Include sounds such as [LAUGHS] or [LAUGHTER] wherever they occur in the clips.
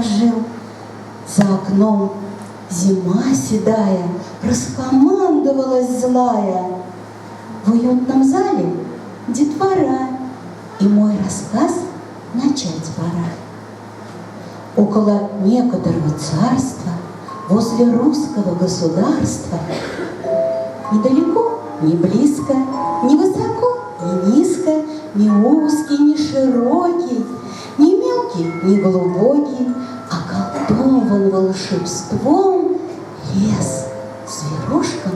ветки положил. За окном зима седая Раскомандовалась злая. В уютном зале детвора, И мой рассказ начать пора. Около некоторого царства, Возле русского государства, Недалеко, не близко, не высоко, не низко, не узкий, не широкий, не мелкий, не глубокий, околдован волшебством лес зверушкам,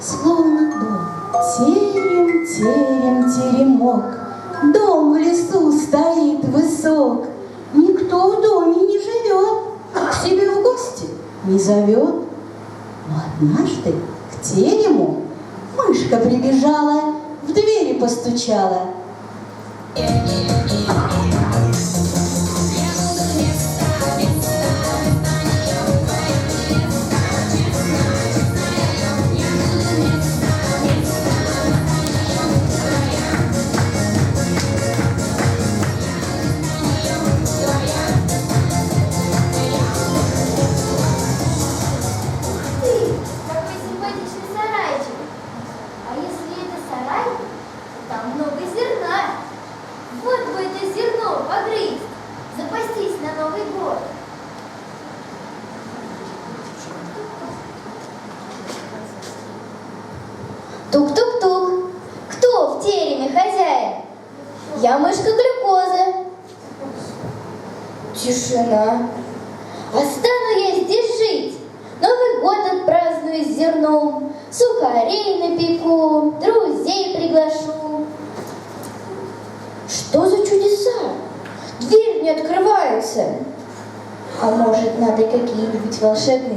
словно дом. Терем, терем, теремок, дом в лесу стоит высок, никто в доме не живет, к себе в гости не зовет. Но однажды к терему мышка прибежала, в двери постучала. Ты,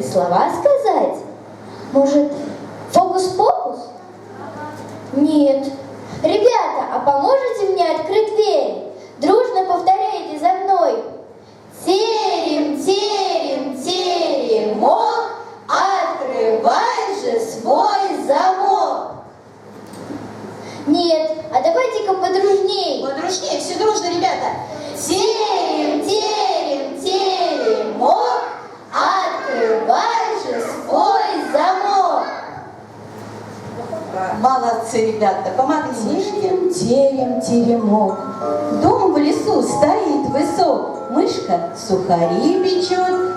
Slovakia. Сухари печет,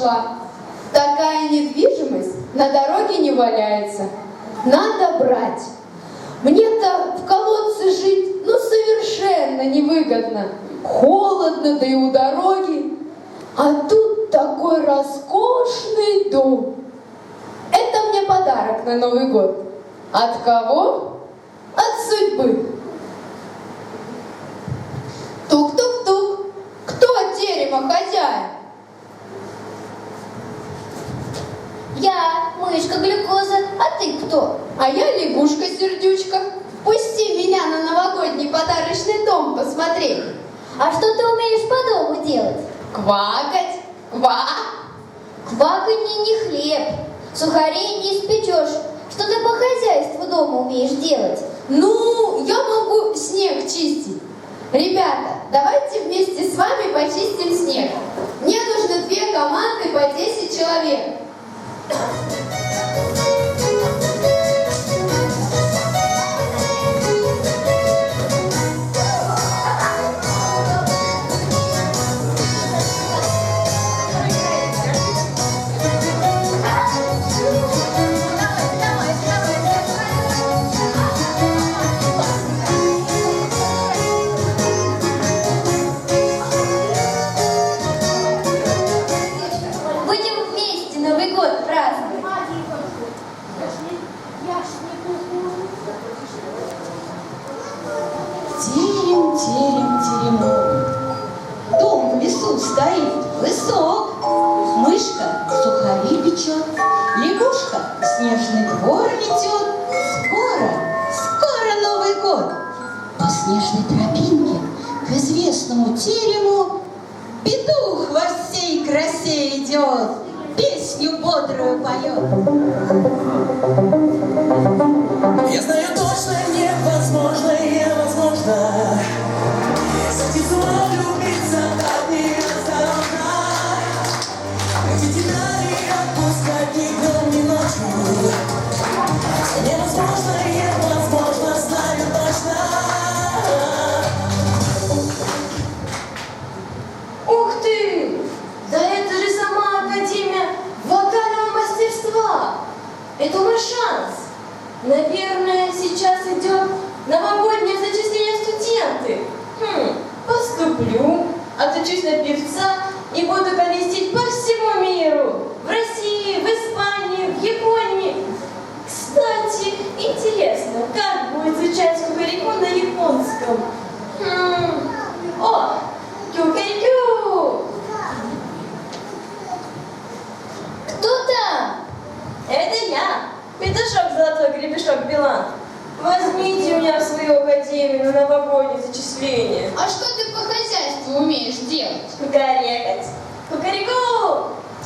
прошла. Такая недвижимость на дороге не валяется. Надо брать. Мне-то в колодце жить, ну, совершенно невыгодно. Холодно, да и у дороги. А тут такой роскошный дом. Это мне подарок на Новый год. От кого? От судьбы. Тук-тук-тук. Кто терема хозяин? Я мышка глюкоза, а ты кто? А я лягушка-сердючка. Пусти меня на новогодний подарочный дом посмотреть. А что ты умеешь по дому делать? Квакать. Ква. Кваканье не хлеб. Сухарей не испечешь. Что ты по хозяйству дома умеешь делать? Ну, я могу снег чистить. Ребята, давайте вместе с вами почистим снег. Мне нужно две команды по 10 человек. Thank you.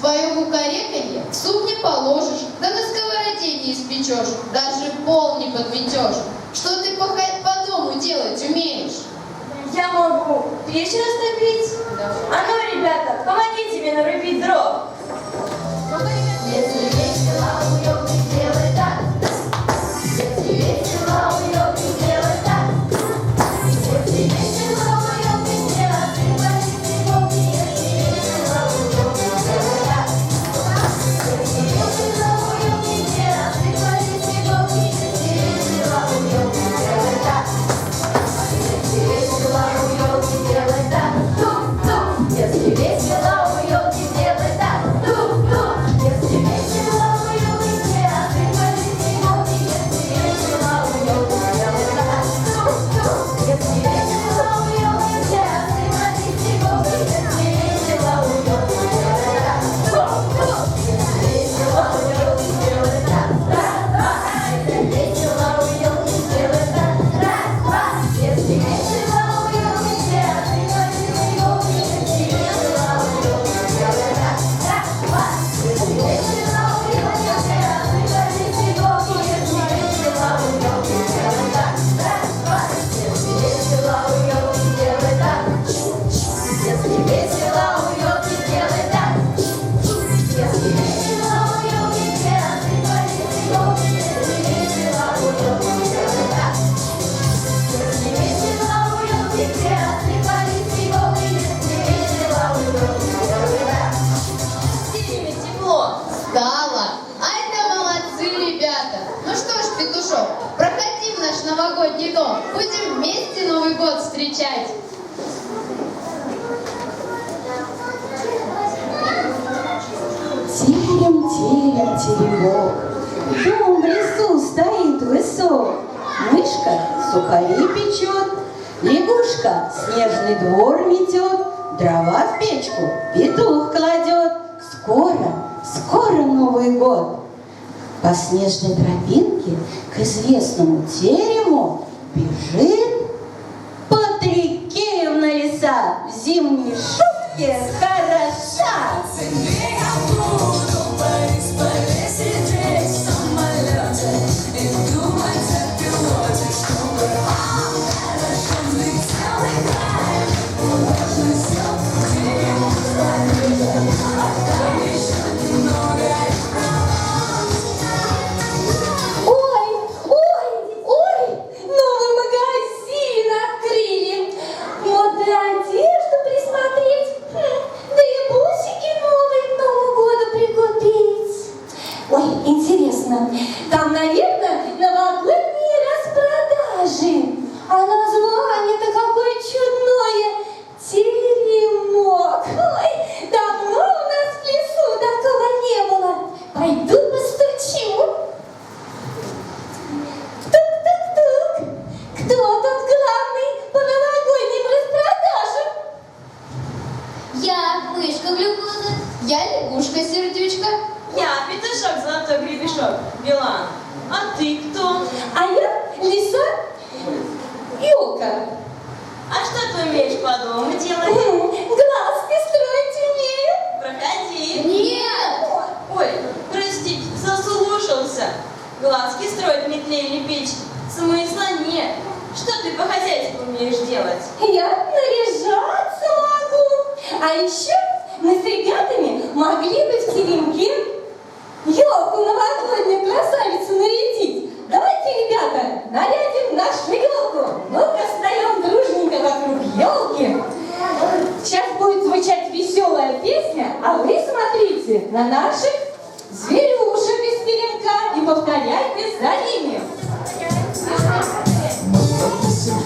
Твое кукареканье в суп не положишь, да на сковороде не испечешь, даже пол не подметешь. Что ты по, по дому делать умеешь? Я могу печь растопить. Да. А ну, ребята, помогите мне нарубить дров. Помогите. Надежды Тропинки к известному теле Я лягушка сердючка. Я петушок, золотой гребешок, Билан. А ты кто? А я лиса елка. А что ты умеешь по дому делать? Глазки строить умею. Проходи. Нет! Ой, простите, заслушался. Глазки строить метле или печке. Смысла нет. Что ты по хозяйству умеешь делать? Я наряжаться могу. А еще мы с ребятами могли бы в теремке елку новогоднюю красавицу нарядить. Давайте, ребята, нарядим нашу елку. Ну-ка, встаем дружненько вокруг елки. Сейчас будет звучать веселая песня, а вы смотрите на наших зверюшек из теремка и повторяйте за ними. Допустим,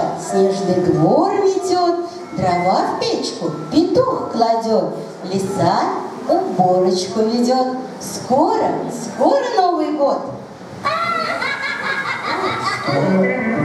Лягушка снежный двор метет, Дрова в печку петух кладет, Лиса уборочку ведет. Скоро, скоро Новый год. Ребята, [LAUGHS]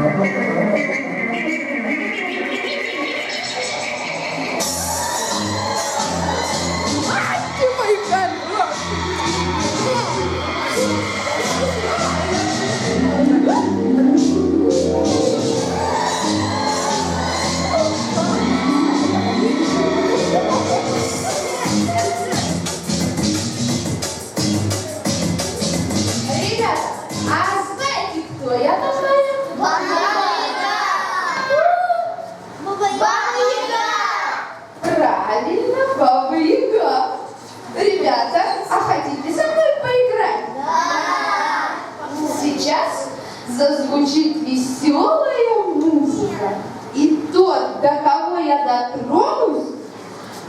зазвучит веселая музыка. И тот, до кого я дотронусь,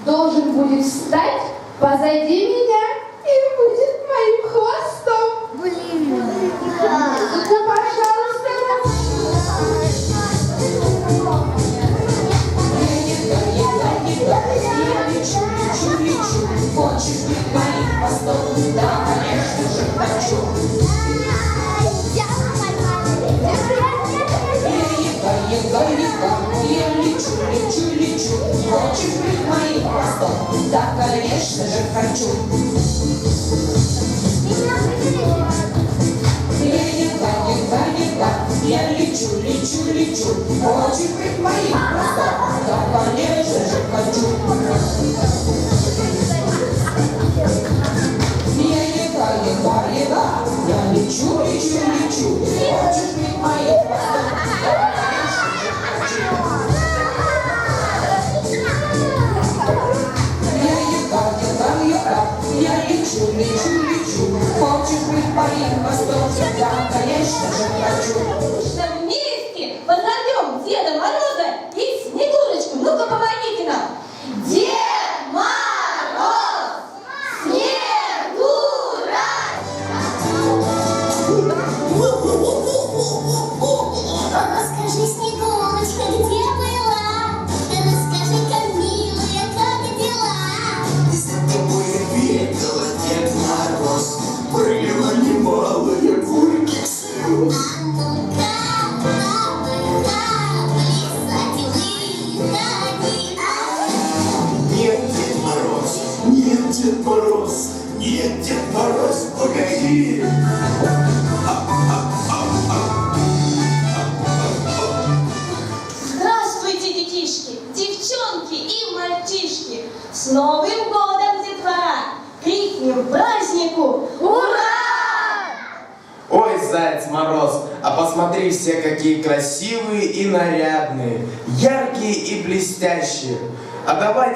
должен будет встать позади меня я лечу, лечу, лечу. Очень быть моим просто. Да, конечно же, хочу. Ленинка, Ленинка, Ленинка, я лечу, лечу, лечу. Хочешь быть лечу, лечу, лечу. Хочешь быть моим восточным? я, конечно же, хочу. Что вместе позовем Деда Мороза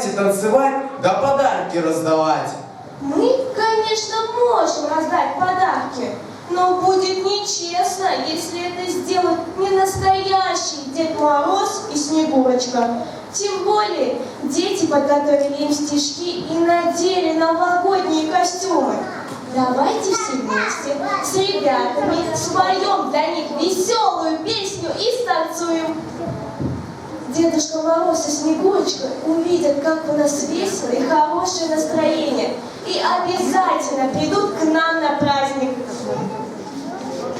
давайте танцевать, да подарки раздавать. Мы, конечно, можем раздать подарки, но будет нечестно, если это сделают не настоящий Дед Мороз и Снегурочка. Тем более, дети подготовили им стишки и надели новогодние костюмы. Давайте все вместе с ребятами споем для них веселую песню и станцуем. Дедушка Мороз и Снегурочка увидят, как у нас весело и хорошее настроение, и обязательно придут к нам на праздник.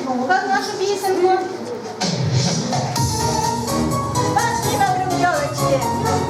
Ну, как наша песенка? Пошли вокруг елочки.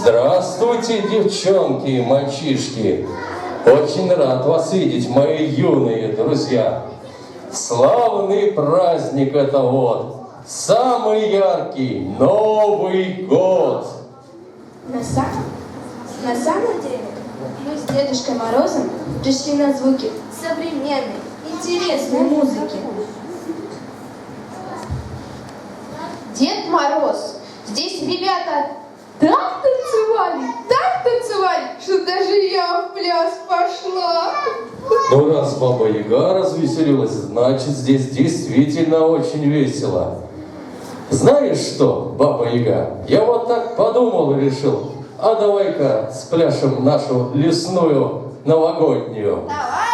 Здравствуйте, девчонки и мальчишки! Очень рад вас видеть, мои юные друзья! Славный праздник это вот! Самый яркий Новый год! На самом, на самом деле мы с Дедушкой Морозом пришли на звуки современной, интересной музыки. Дед Мороз, здесь ребята так танцевали, так танцевали, что даже я в пляс пошла. Ну, раз Баба Яга развеселилась, значит, здесь действительно очень весело. Знаешь что, Баба Яга, я вот так подумал и решил, а давай-ка спляшем нашу лесную новогоднюю. Давай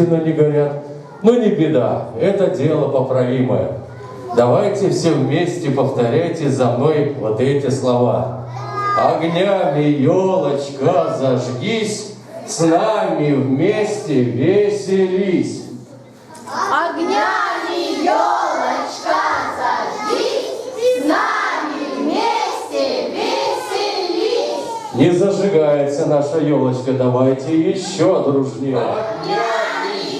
действительно не горят. Но не беда, это дело поправимое. Давайте все вместе повторяйте за мной вот эти слова. Огнями, елочка, зажгись, с нами вместе веселись. Огнями елочка зажги, с нами вместе веселись. Не зажигается наша елочка, давайте еще дружнее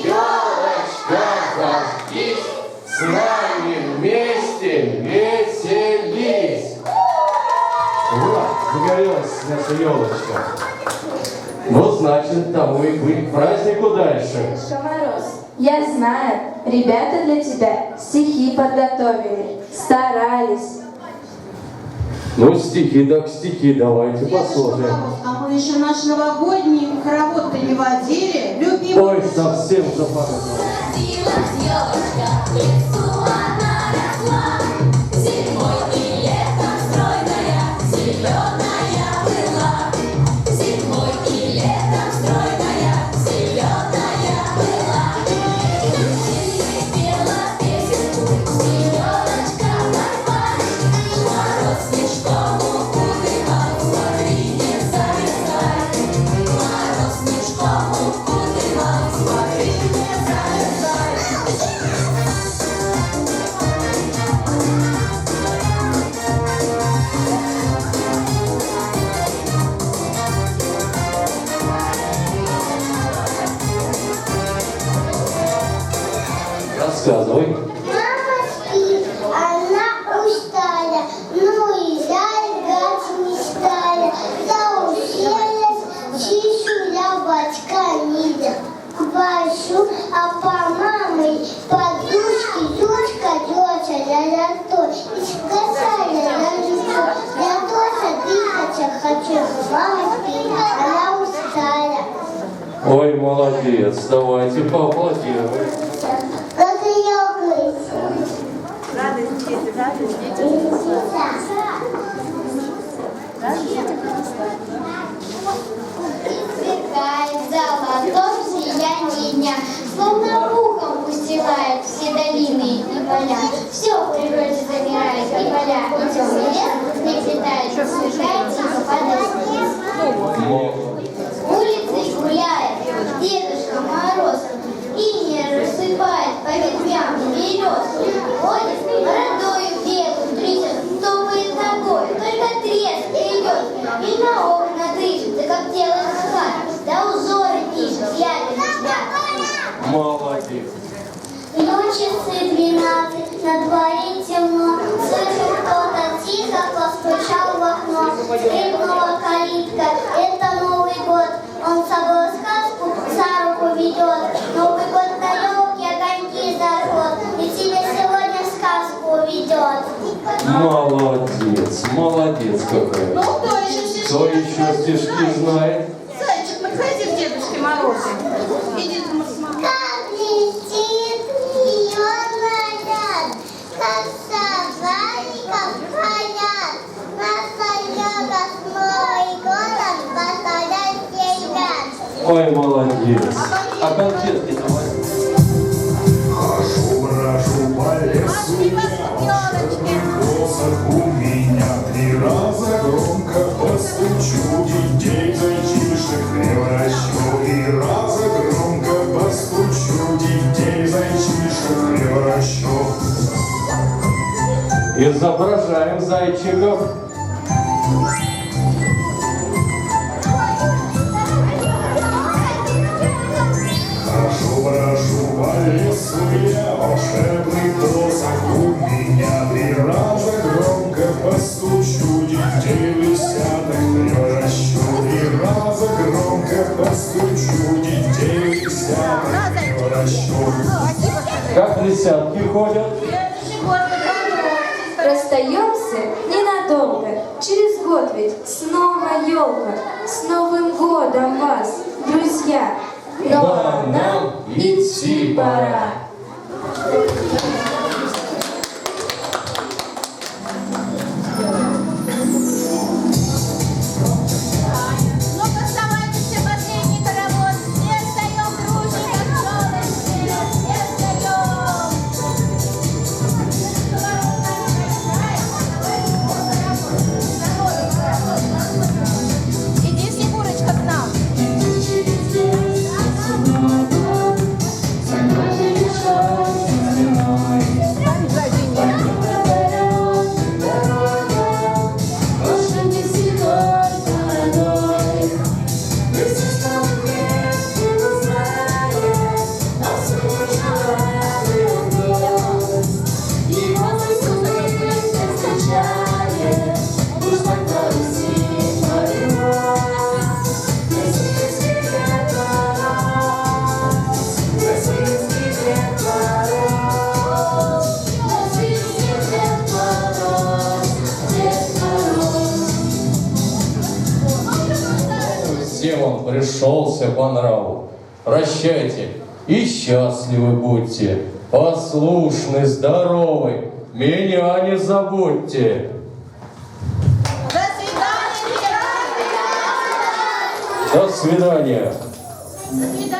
елочка, зажгись, с нами вместе веселись. Ура, наша елочка. Ну, значит, тому и быть празднику дальше. Мороз, я знаю, ребята для тебя стихи подготовили, старались. Ну, стихи так стихи, давайте послушаем. А мы еще наш новогодний хоровод-то не водили. Любимый Ой, совсем запомнил. Молодец, давайте поаплодируем. Как елка Сверкает золотом сияние дня, Словно пухом устилает все долины и поля. Все в природе замирает, и поля, и темный лес Приплетает, сверкает и западает Молодец. Ну, часы двенадцать, на дворе темно. Слышу, кто-то тихо постучал в окно. Скрипнула калитка, это Новый год. Он с собой сказку за руку ведет. Новый год на елке, огоньки зажжет. И тебя сегодня в сказку уведет. Молодец, молодец какая. Ну, кто еще стишки? Кто еще стишки знает? Зайчик, подходи к Дедушке Морозу. Иди, смотри. Как летит ее наряд, как собаки, как хорят. Наша елка с Новый годом поздравляет ей рад. Ой, молодец. А конфетки давай. Хожу, брожу по лесу у меня три раза громко постучу, детей зайчишек превращу. Три раза громко постучу, детей зайчишек превращу. Изображаем зайчиков. Как лисятки ходят? Расстаемся ненадолго, через год ведь снова елка. С Новым годом вас, друзья! Ну а Да, нам идти пора. Пришелся по нраву. Прощайте и счастливы будьте, послушны, здоровы, меня не забудьте. До свидания, До свидания. До свидания.